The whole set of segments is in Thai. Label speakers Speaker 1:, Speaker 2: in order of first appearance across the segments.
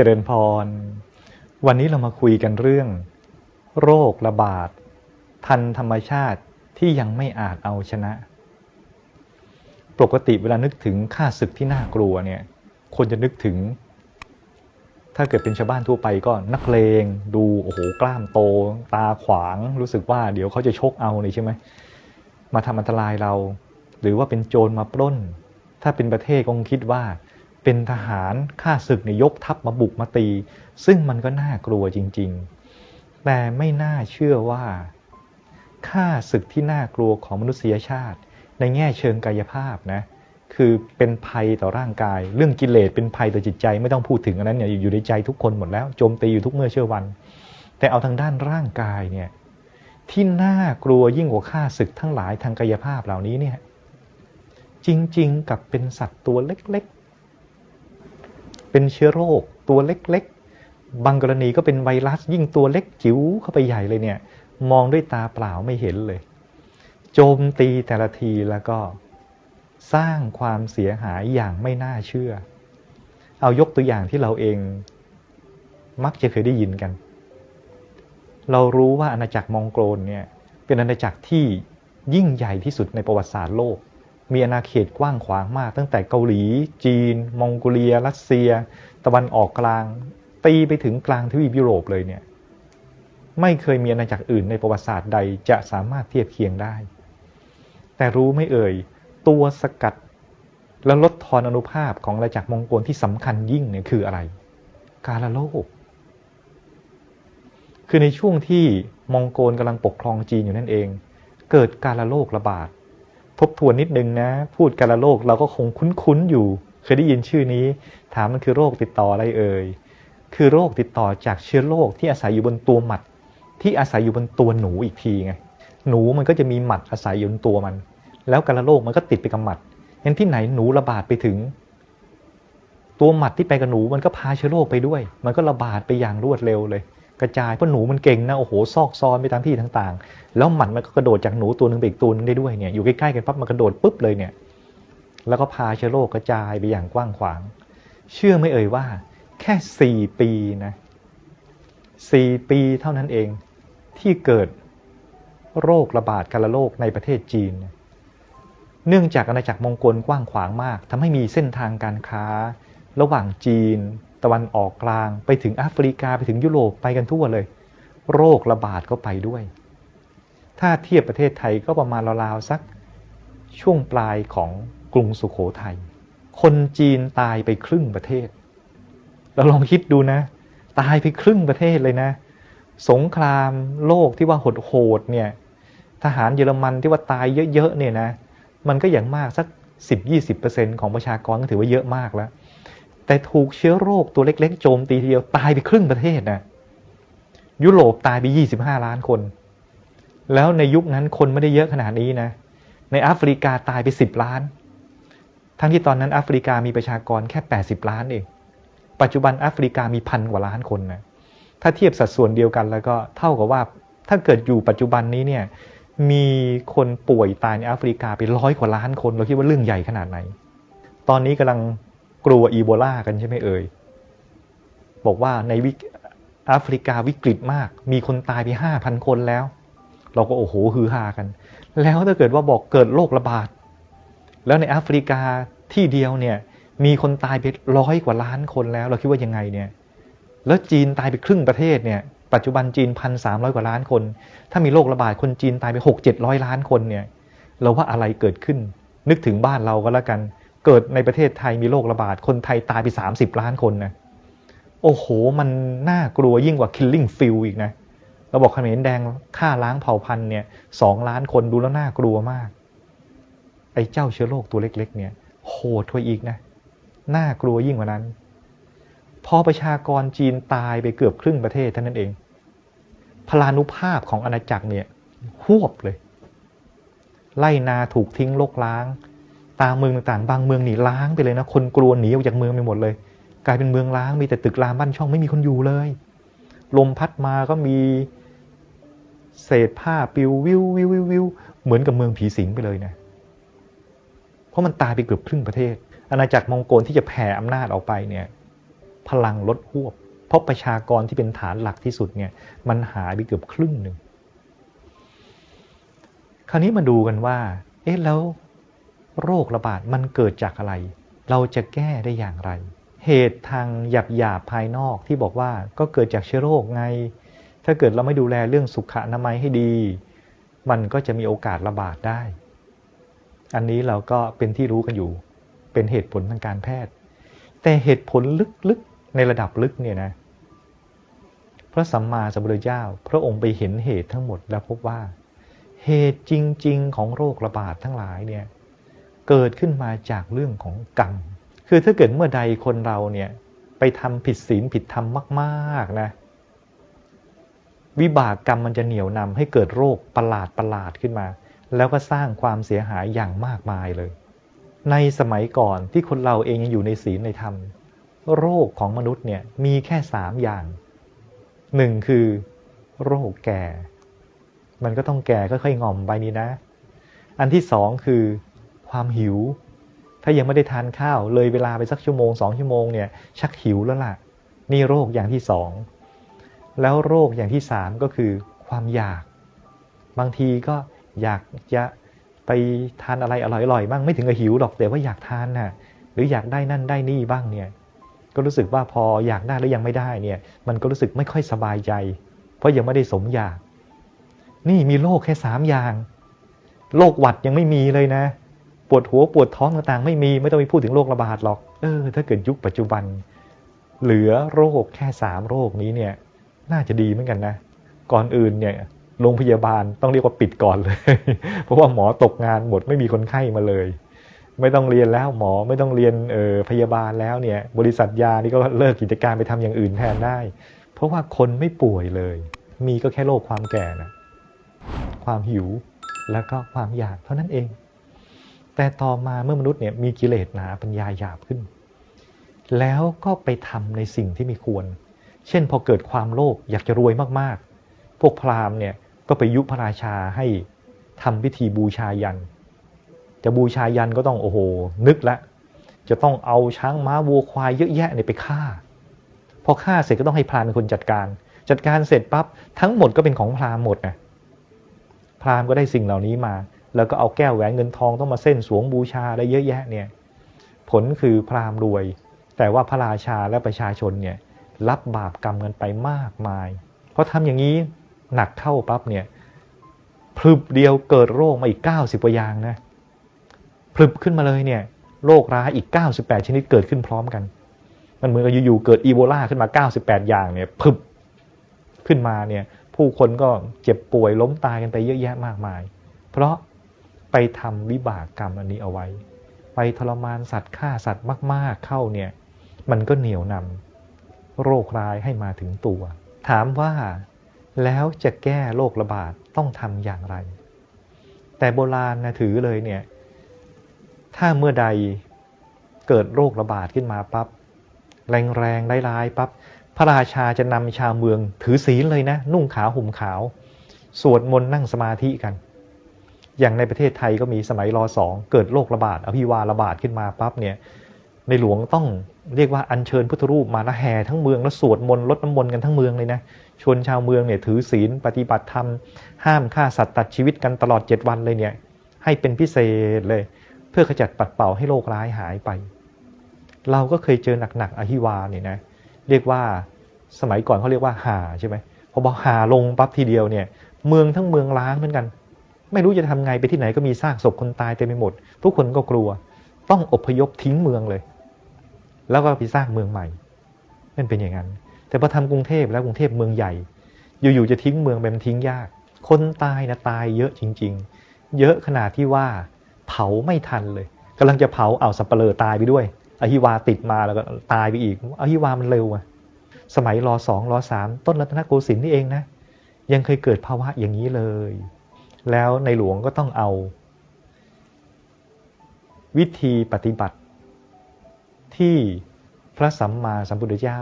Speaker 1: เจริญพร วันนี้เรามาคุยกันเรื่อง โรคระบาด ทันธรรมชาติที่ยังไม่อาจเอาชนะ ปกติเวลานึกถึงค่าศึกที่น่ากลัวเนี่ยคนจะนึกถึง ถ้าเกิดเป็นชาวบ้านทั่วไปก็นักเลง ดูโอ้โหกล้ามโต ตาขวาง รู้สึกว่าเดี๋ยวเขาจะชกเอาเลยใช่ไหมมาทำอันตรายเรา หรือว่าเป็นโจรมาปล้น ถ้าเป็นประเทศคงคิดว่า เป็นทหารข้าศึกเนี่ยกทัพมาบุกมาตี ซึ่งมันก็น่ากลัวจริง ๆ แต่ไม่น่าเชื่อว่าค่าศึกที่น่ากลัวของมนุษยชาติ ในแง่เชิงกายภาพนะคือเป็นภัยต่อร่างกาย เรื่องกิเลสเป็นภัยต่อจิตใจไม่ต้องพูดถึงอันนั้นเนี่ยอยู่ในใจทุกคนหมดแล้วโจมตีอยู่ทุกเมื่อเชื่อวัน แต่เอาทางด้านร่างกายเนี่ยที่น่ากลัวยิ่งกว่าค่าศึกทั้งหลายทางกายภาพเหล่านี้เนี่ยจริงๆ กับเป็นสัตว์ตัวเล็ก เป็นเชื้อโรคตัวเล็กๆ บางกรณีก็เป็นไวรัสยิ่งตัวเล็กจิ๋วเข้าไปใหญ่เลยเนี่ย มองด้วยตาเปล่าไม่เห็นเลย โจมตีแต่ละทีแล้วก็สร้างความเสียหายอย่างไม่น่าเชื่อ เอายกตัวอย่างที่เราเอง มักจะเคยได้ยินกัน เรารู้ว่าอาณาจักรมองโกลนเนี่ยเป็นอาณาจักรที่ยิ่งใหญ่ที่สุดในประวัติศาสตร์โลก มีอาณาเขตกว้างขวางมาก ตั้งแต่เกาหลี จีน มองโกเลีย รัสเซีย ตะวันออกกลาง ตีไปถึงกลางทวีปยุโรปเลยเนี่ย ไม่เคยมีอาณาจักรอื่นในประวัติศาสตร์ใดจะสามารถเทียบเคียงได้ แต่รู้ไม่เอ่ย ตัวสกัดและลดทอนอนุภาพของอาณาจักรมองโกลที่สำคัญยิ่งเนี่ยคืออะไร กาลโลก คือในช่วงที่มองโกลกำลังปกครองจีนอยู่นั่นเอง เกิดกาลโลกระบาด ทบทวนนิดนึงนะ พูดกาละโลกเราก็คงคุ้นๆอยู่ เคยได้ยินชื่อนี้ ถามมันคือโรคติดต่ออะไรเอ่ยคือโรคติดต่อจากเชื้อโรคที่อาศัยอยู่บนตัวหมัด ที่อาศัยอยู่บนตัวหนูอีกทีไงหนูมันก็จะมีหมัดอาศัยอยู่บนตัวมัน แล้วกาละโรคมันก็ติดไปกับหมัดงั้นที่ไหนหนูระบาดไปถึง ตัวหมัดที่ไปกับหนูมันก็พาเชื้อโรคไปด้วย มันก็ระบาดไปอย่างรวดเร็วเลย กระจายเพราะหนูมันเก่งนะโอ้โหซอกซอนไปตามที่ต่างๆ แล้วหมัดมันก็กระโดดจากหนูตัวหนึ่งไปอีกตัวหนึงได้ด้วยเนี่ยอยู่ใกล้ๆกันปั๊บมันกระโดดปุ๊บเลยเนี่ยแล้วก็พาเชื้อโรคกระจายไปอย่างกว้างขวาง เชื่อไม่เอ่ยว่า แค่สี่ปีนะสี่ปีเท่านั้นเองที่เกิดโรคระบาดกาฬโรคในประเทศจีน เนื่องจากอาณาจักรมองโกลกว้างขวางมากทำให้มีเส้นทางการค้า ระหว่างจีน ตะวันออกกลางไปถึงแอฟริกาไปถึงยุโรปไปกันทั่วเลย โรคระบาดก็ไปด้วย ถ้าเทียบประเทศไทยก็ประมาณราวๆสักช่วงปลายของกรุงสุขโขทัยคนจีนตายไปครึ่งประเทศ เราลองคิดดูนะ ตายไปครึ่งประเทศเลยนะ สงครามโลกที่ว่าโหดๆเนี่ยทหารเยอรมันที่ว่าตายเยอะๆเนี่ยนะ มันก็อย่างมากสัก 10-20%ของประชากรก็ถือว่าเยอะมากแล้ว แต่ถูกเชื้อโรคตัวเล็ก ๆ โจมตีทีเดียวตายไปครึ่งประเทศนะยุโรปตายไป 25 ล้านคน แล้วในยุคนั้นคนไม่ได้เยอะขนาดนี้นะ ในแอฟริกาตายไป 10 ล้าน ทั้งที่ตอนนั้นแอฟริกามีประชากรแค่ 80 ล้านเอง ปัจจุบันแอฟริกามีพันกว่าล้านคนนะ ถ้าเทียบสัดส่วนเดียวกันแล้วก็เท่ากับว่าถ้าเกิดอยู่ปัจจุบันนี้เนี่ย มีคนป่วยตายในแอฟริกาไปร้อยกว่าล้านคน เราคิดว่าเรื่องใหญ่ขนาดไหน ตอนนี้กำลัง กลัวอีโบลากันใช่ไหมเอ่ย บอกว่าในวิแอฟริกาวิกฤตมาก มีคนตายไปห้าพันคนแล้ว เราก็โอ้โหฮือฮากัน แล้วถ้าเกิดว่าบอกเกิดโรคระบาด แล้วในแอฟริกาที่เดียวเนี่ย มีคนตายไปร้อยกว่าล้านคนแล้ว เราคิดว่ายังไงเนี่ย แล้วจีนตายไปครึ่งประเทศเนี่ย ปัจจุบันจีนพันสามร้อยกว่าล้านคน ถ้ามีโรคระบาดคนจีนตายไปหกเจ็ดร้อยล้านคนเนี่ย เราว่าอะไรเกิดขึ้น นึกถึงบ้านเราก็แล้วกัน เกิดในประเทศไทยมีโรคระบาด คนไทยตายไปสามสิบล้านคนนะโอ้โห มันน่ากลัวยิ่งกว่า killing field อีกนะเราบอกเขมรแดงฆ่าล้างเผ่าพันธุ์เนี่ยสองล้านคนดูแล้วน่ากลัวมาก ไอ้เจ้าเชื้อโรคตัวเล็ก ๆ เนี่ย โหดกว่าอีกนะน่ากลัวยิ่งกว่านั้น พอประชากรจีนตายไปเกือบครึ่งประเทศเท่านั้นเอง พลานุภาพของอาณาจักรเนี่ยหวบเลย ไล่นาถูกทิ้งลกล้าง ตามเมืองต่างๆ บางเมืองหนีล้างไปเลยนะ คนกลัวหนีออกจากเมืองไปหมดเลย กลายเป็นเมืองล้างมีแต่ตึกรามบ้านช่องไม่มีคนอยู่เลย ลมพัดมาก็มีเศษผ้าปิววิววิววิววิวเหมือนกับเมืองผีสิงไปเลยนะ เพราะมันตายไปเกือบครึ่งประเทศ อาณาจักรมองโกลที่จะแผ่อำนาจออกไปเนี่ยพพลังลดหวบ เพราะประชากรที่เป็นฐานหลักที่สุดเนี่ย มันหายไปเกือบครึ่งหนึ่ง คราวนี้มาดูกันว่า เอ๊ะแล้ว โรคระบาดมันเกิดจากอะไร เราจะแก้ได้อย่างไร เหตุทางหยาบหยาบภายนอกที่บอกว่าก็เกิดจากเชื้อโรคไง ถ้าเกิดเราไม่ดูแลเรื่องสุขอนามัยให้ดี มันก็จะมีโอกาสระบาดได้ อันนี้เราก็เป็นที่รู้กันอยู่ เป็นเหตุผลทางการแพทย์ แต่เหตุผลลึกๆในระดับลึกเนี่ยนะ พระสัมมาสัมพุทธเจ้า พระองค์ไปเห็นเหตุทั้งหมดแล้วพบว่า เหตุจริง ๆ ของโรคระบาดทั้งหลายเนี่ย เกิดขึ้นมาจากเรื่องของกรรม คือถ้าเกิดเมื่อใดคนเราเนี่ยไปทำผิดศีลผิดธรรมมากๆนะวิบากกรรมมันจะเหนี่ยวนำให้เกิดโรคประหลาดประหลาดขึ้นมา แล้วก็สร้างความเสียหายอย่างมากมายเลย ในสมัยก่อนที่คนเราเองยังอยู่ในศีลในธรรม โรคของมนุษย์เนี่ยมีแค่สามอย่างหนึ่งคือ โรคแก่ มันก็ต้องแก่ค่อยๆงอมไปนี้นะ อันที่สองคือ ความหิว ถ้ายังไม่ได้ทานข้าวเลยเวลาไปสักชั่วโมงสองชั่วโมงเนี่ยชักหิวแล้วล่ะ นี่โรคอย่างที่สองแล้วโรคอย่างที่สามก็คือความอยาก บางทีก็อยากจะไปทานอะไรอร่อยๆบ้างไม่ถึงกับหิวหรอกแต่ว่าอยากทานน่ะหรืออยากได้นั่นได้นี่บ้างเนี่ยก็รู้สึกว่าพออยากได้แล้วยังไม่ได้เนี่ยมันก็รู้สึกไม่ค่อยสบายใจ เพราะยังไม่ได้สมอยาก นี่มีโรคแค่สามอย่างโรคหวัดยังไม่มีเลยนะ ปวดหัวปวดท้องต่างๆ ไม่มีไม่ต้องไปพูดถึงโรคระบาดหรอกเออถ้าเกิดยุคปัจจุบัน เหลือโรคแค่สามโรคนี้เนี่ย น่าจะดีเหมือนกันนะ ก่อนอื่นเนี่ยโรงพยาบาลต้องเรียกว่าปิดก่อนเลย เพราะว่าหมอตกงานหมดไม่มีคนไข้มาเลย ไม่ต้องเรียนแล้วหมอไม่ต้องเรียนเออพยาบาลแล้วเนี่ย บริษัทยานี่ก็เลิกกิจการไปทำอย่างอื่นแทนได้ เพราะว่าคนไม่ป่วยเลย มีก็แค่โรคความแก่นะความหิวแล้วก็ความอยากเท่านั้นเอง แต่ต่อมาเมื่อมนุษย์เนี่ยมีกิเลสหนาปัญญาหยาบขึ้น แล้วก็ไปทำในสิ่งที่ไม่ควร เช่นพอเกิดความโลภอยากจะรวยมากๆ พวกพราหมณ์เนี่ยก็ไปยุพระราชาให้ทำพิธีบูชายัน จะบูชายันก็ต้องโอ้โห นึกละ จะต้องเอาช้างม้าวัวควายเยอะแยะเนี่ยไปฆ่า พอฆ่าเสร็จก็ต้องให้พราหมณ์เป็นคนจัดการ จัดการเสร็จปั๊บทั้งหมดก็เป็นของพราหมณ์หมดนะพราหมณ์ก็ได้สิ่งเหล่านี้มา แล้วก็เอาแก้วแหวนเงินทองต้องมาเส้นสวงบูชาอะไรเยอะแยะเนี่ยผลคือพราหมณ์รวย แต่ว่าพระราชาและประชาชนเนี่ยรับบาปกรรมกันไปมากมาย เพราะทำอย่างนี้หนักเข้าปั๊บเนี่ยพลึบเดียวเกิดโรคมาอีก 90กว่าอย่างนะพลึบขึ้นมาเลยเนี่ยโรคร้ายอีก 98 ชนิดเกิดขึ้นพร้อมกัน มันเหมือนกับอยู่ๆเกิดอีโบลาขึ้นมา 98 อย่างเนี่ยพลึบขึ้นมาเนี่ยผู้คนก็เจ็บป่วยล้มตายกันไปเยอะแยะมากมาย เพราะ ไปทำวิบากกรรมอันนี้เอาไว้ ไปทรมานสัตว์ฆ่าสัตว์มาก ๆ เข้าเนี่ย มันก็เหนียวนำโรคร้ายให้มาถึงตัว ถามว่าแล้วจะแก้โรคระบาดต้องทำอย่างไร แต่โบราณนะถือเลยเนี่ย ถ้าเมื่อใดเกิดโรคระบาดขึ้นมาปับ๊บแรงๆร้ายๆปับ๊บพระราชาจะนำชาวเมืองถือศีลเลยนะ นุ่งขาวห่มขาว สวดมนต์นั่งสมาธิกัน อย่างในประเทศไทยก็มีสมัยรอสองเกิดโรคระบาดอภิวาระบาดขึ้นมาปั๊บเนี่ยในหลวงต้องเรียกว่าอัญเชิญพุทธรูปมาละแห่ทั้งเมืองแล้วสวดมนต์ลดน้ำมนต์กันทั้งเมืองเลยนะชวนชาวเมืองเนี่ยถือศีลปฏิบัติธรรม ห้ามฆ่าสัตว์ตัดชีวิตกันตลอด 7 วันเลยเนี่ยให้เป็นพิเศษเลย เพื่อขจัดปัดเป่าให้โรคร้ายหายไป เราก็เคยเจอหนักๆอหิวาเนี่ยนะเรียกว่าสมัยก่อนเขาเรียกว่าหาใช่ไหมพอบอกหาลงปั๊บทีเดียวเนี่ยเมืองทั้งเมืองล้างเหมือนกัน ไม่รู้จะทำไงไปที่ไหนก็มีซากศพคนตายเต็มไปหมด ทุกคนก็กลัว ต้องอพยพทิ้งเมืองเลย แล้วก็ไปสร้างเมืองใหม่นั่นเป็นอย่างนั้น แต่พอทำกรุงเทพแล้วกรุงเทพเมืองใหญ่ อยู่ๆจะทิ้งเมืองไปมันทิ้งยาก คนตายนะตายเยอะจริง ๆ เยอะขนาดที่ว่า เผาไม่ทันเลยกำลังจะเผาเอาสับเปลือตายไปด้วยอหิวาติดมาแล้วก็ตายไปอีกอหิวามันเร็วอะสมัยรอสองรอสามต้นรัตนโกสินทร์นี่เองนะ ยังเคยเกิดภาวะอย่างนี้เลย แล้วในหลวงก็ต้องเอา วิธีปฏิบัติ ที่พระสัมมาสัมพุทธเจ้า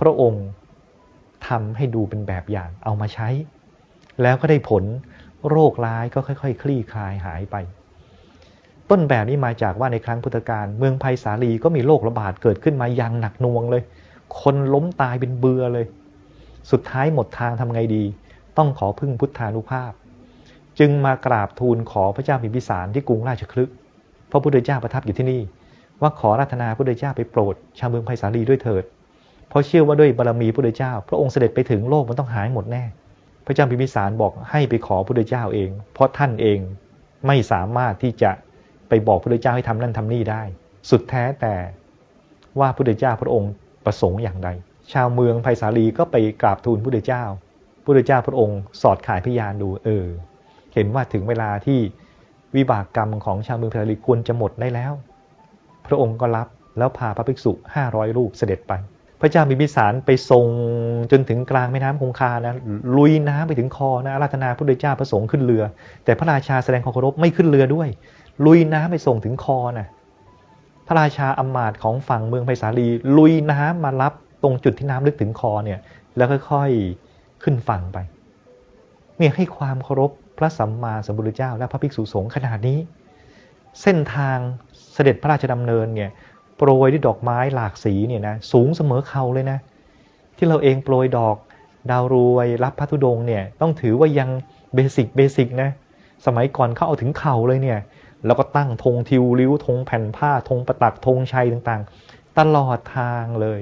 Speaker 1: พระองค์ทำให้ดูเป็นแบบอย่างเอามาใช้ แล้วก็ได้ผลโรคร้ายก็ค่อยๆคคลี่คลายหายไป ต้นแบบนี้มาจากว่าในครั้งพุทธกาลเมืองไผ่สาลีก็มีโรคระบาดเกิดขึ้นมาอย่างหนักหน่วงเลยคคนล้มตายเป็นเบือเลย สุดท้ายหมดทางทำไงดี ต้องขอพึ่งพุทธานุภาพ จึงมากราบทูลขอพระเจ้าพิมพิสารที่กรุงราชคลึกพระพุทธเจ้าประทับอยู่ที่นี่ ว่าขอรัตนาพระพุทธเจ้าไปโปรด ชาวเมืองไผ่สาลีด้วยเถิด เพราะเชื่อว่าด้วยบารมีพระพุทธเจ้า พระองค์เสด็จไปถึงโลกมันต้องหายหมดแน่ พระเจ้าพิมพิสารบอกให้ไปขอพระพุทธเจ้าเอง เพราะท่านเองไม่สามารถที่จะไปบอกพระพุทธเจ้าให้ทำนั่นทำนี่ได้ สุดแท้แต่ว่าพระพุทธเจ้าพระองค์ประสงค์อย่างใด ชาวเมืองไผ่สาลีก็ไปกราบทูลพระพุทธเจ้าพระพุทธเจ้าพระองค์สอดขายพยานดูเออ เห็นว่าถึงเวลาที่วิบากกรรมของชาวเมืองไผ่สาลีควรจะหมดได้แล้ว พระองค์ก็รับแล้วพาพระภิกษุ 500 รูปเสด็จไป พระเจ้ามีพิสารไปทรงจนถึงกลางแม่น้ำคงคานะลุยน้ำไปถึงคอนะราธนาพระพุทธเจ้าประสงค์ขึ้นเรือ แต่พระราชาแสดงความเคารพไม่ขึ้นเรือด้วย ลุยน้ำไปส่งถึงคอนะพระราชาอมาตย์ของฝั่งเมืองไผ่สาลี ลุยน้ำมารับตรงจุดที่น้ำลึกถึงคอเนี่ยแล้วค่อยๆขึ้นฝั่งไปเนี่ยให้ความเคารพ พระสัมมาสัมพุทธเจ้า และพระภิกษุสงฆ์ขนาดนี้ เส้นทางเสด็จพระราชดำเนินเนี่ยโปรยด้วยดอกไม้หลากสีเนี่ยนะสูงเสมอเขาเลยนะ ที่เราเองโปรยดอกดาวรวยรับพระธุดงค์เนี่ยต้องถือว่ายังเบสิกเบสิกนะสมัยก่อนเขาเอาถึงเข่าเลยเนี่ยแล้วก็ตั้งธงทิวริ้วธงแผ่นผ้าธงประตักธงชัยต่างๆ ตลอดทางเลย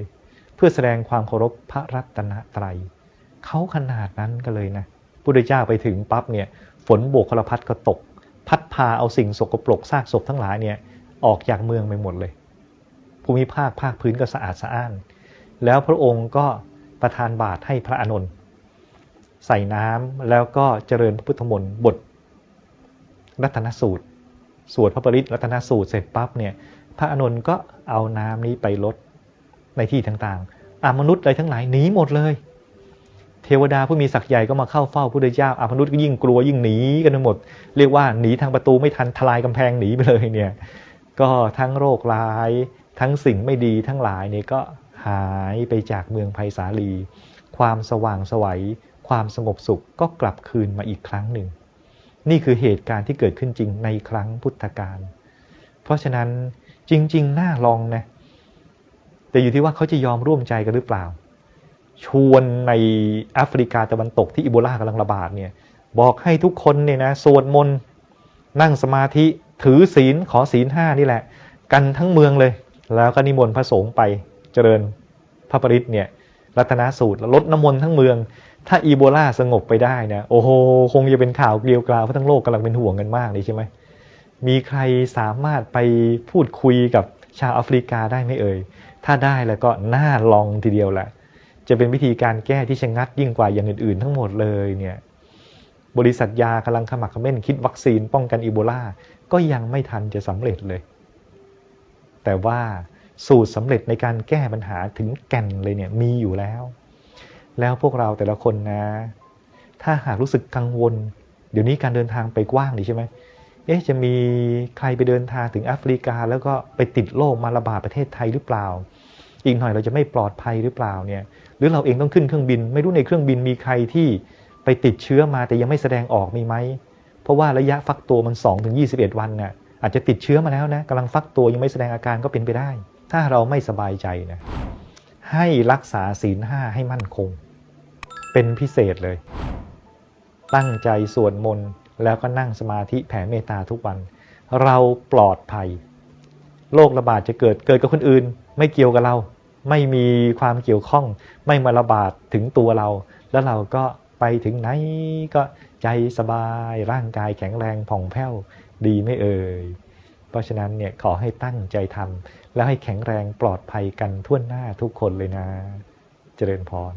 Speaker 1: เพื่อแสดงความเคารพพระรัตนตรัยเขาขนาดนั้นก็เลยนะ พุทธเจ้าไปถึงปั๊บเนี่ยฝนโบกคลพัดก็ตก พัดพาเอาสิ่งสกปรกซากศพทั้งหลายเนี่ยออกจากเมืองไปหมดเลย ภูมิภาคภาคพื้นก็สะอาดสะอ้าน แล้วพระองค์ก็ประทานบาตรให้พระอานนท์ใส่น้ำแล้วก็เจริญพระพุทธมนต์บทรัตนสูตร สวดพระปริตรัตนสูตรเสร็จปั๊บเนี่ยพระอานนท์ก็เอาน้ำนี้ไปลดในที่ต่างๆอามนุษย์อะไรทั้งหลายหนีหมดเลย เทวดาผู้มีศักย์ใหญ่ก็มาเข้าเฝ้าพระพุทธเจ้าอามนุษย์ก็ยิ่งกลัวยิ่งหนีกันหมด เรียกว่าหนีทางประตูไม่ทันทลายกำแพงหนีไปเลยเนี่ย ก็ทั้งโรคร้าย ทั้งสิ่งไม่ดีทั้งหลายเนี่ยก็หายไปจากเมืองไผ่สาลี ความสว่างสวัย ความสงบสุขก็กลับคืนมาอีกครั้งหนึ่ง นี่คือเหตุการณ์ที่เกิดขึ้นจริงในครั้งพุทธกาลเพราะฉะนั้นจริง ๆ น่าลองนะแต่อยู่ที่ว่าเขาจะยอมร่วมใจกันหรือเปล่า ชวนในแอฟริกาตะวันตกที่อิโบลากำลังระบาดเนี่ยบอกให้ทุกคนเนี่ยนะสวดมนต์นั่งสมาธิถือศีลขอศีลห้านี่แหละ กันทั้งเมืองเลย แล้วก็นิมนต์พระสงฆ์ไปเจริญพระปริตเนี่ยรัตนสูตรลดน้ำมนต์ทั้งเมือง ถ้าอีโบลาสงบไปได้นะโอ้โหคงจะเป็นข่าวเกลียวกราวเพราะทั้งโลกกำลังเป็นห่วงกันมากเลยใช่ไหมมีใครสามารถไปพูดคุยกับชาวแอฟริกาได้ไหมเอ่ยถ้าได้แล้วก็น่าลองทีเดียวแหละ จะเป็นวิธีการแก้ที่ชะงัดยิ่งกว่าอย่างอื่นๆ ทั้งหมดเลยเนี่ยบริษัทยากำลังขมักขม้นคิดวัคซีนป้องกันอีโบลาก็ยังไม่ทันจะสำเร็จเลย แต่ว่าสูตรสำเร็จในการแก้ปัญหาถึงแก่นเลยเนี่ยมีอยู่แล้ว แล้วพวกเราแต่ละคนนะ ถ้าหากรู้สึกกังวล เดี๋ยวนี้การเดินทางไปกว้างดีใช่ไหมเอ๊ะจะมีใครไปเดินทางถึงแอฟริกา แล้วก็ไปติดโรคมาระบาดประเทศไทยหรือเปล่า อีกหน่อยเราจะไม่ปลอดภัยหรือเปล่าเนี่ยหรือเราเองต้องขึ้นเครื่องบิน ไม่รู้ในเครื่องบินมีใครที่ไปติดเชื้อมาแต่ยังไม่แสดงออกมีไหมเพราะว่าระยะฟักตัวมัน2-21ถึงวันน่ะอาจจะติดเชื้อมาแล้วนะกำลังฟักตัวยังไม่แสดงอาการก็เป็นไปได้ ถ้าเราไม่สบายใจนะให้รักษาศีลห้าให้มั่นคง เป็นพิเศษเลย ตั้งใจสวดมนต์แล้วก็นั่งสมาธิแผ่เมตตาทุกวัน เราปลอดภัยโรคระบาดจะเกิดเกิดกับคนอื่น ไม่เกี่ยวกับเรา ไม่มีความเกี่ยวข้องไม่มาระบาดถึงตัวเรา แล้วเราก็ไปถึงไหนก็ใจสบายร่างกายแข็งแรงผ่องแผ้วดีไม่เอ่ยเพราะฉะนั้นเนี่ยขอให้ตั้งใจทำแล้วให้แข็งแรงปลอดภัยกันทั่วหน้าทุกคนเลยนะ เจริญพร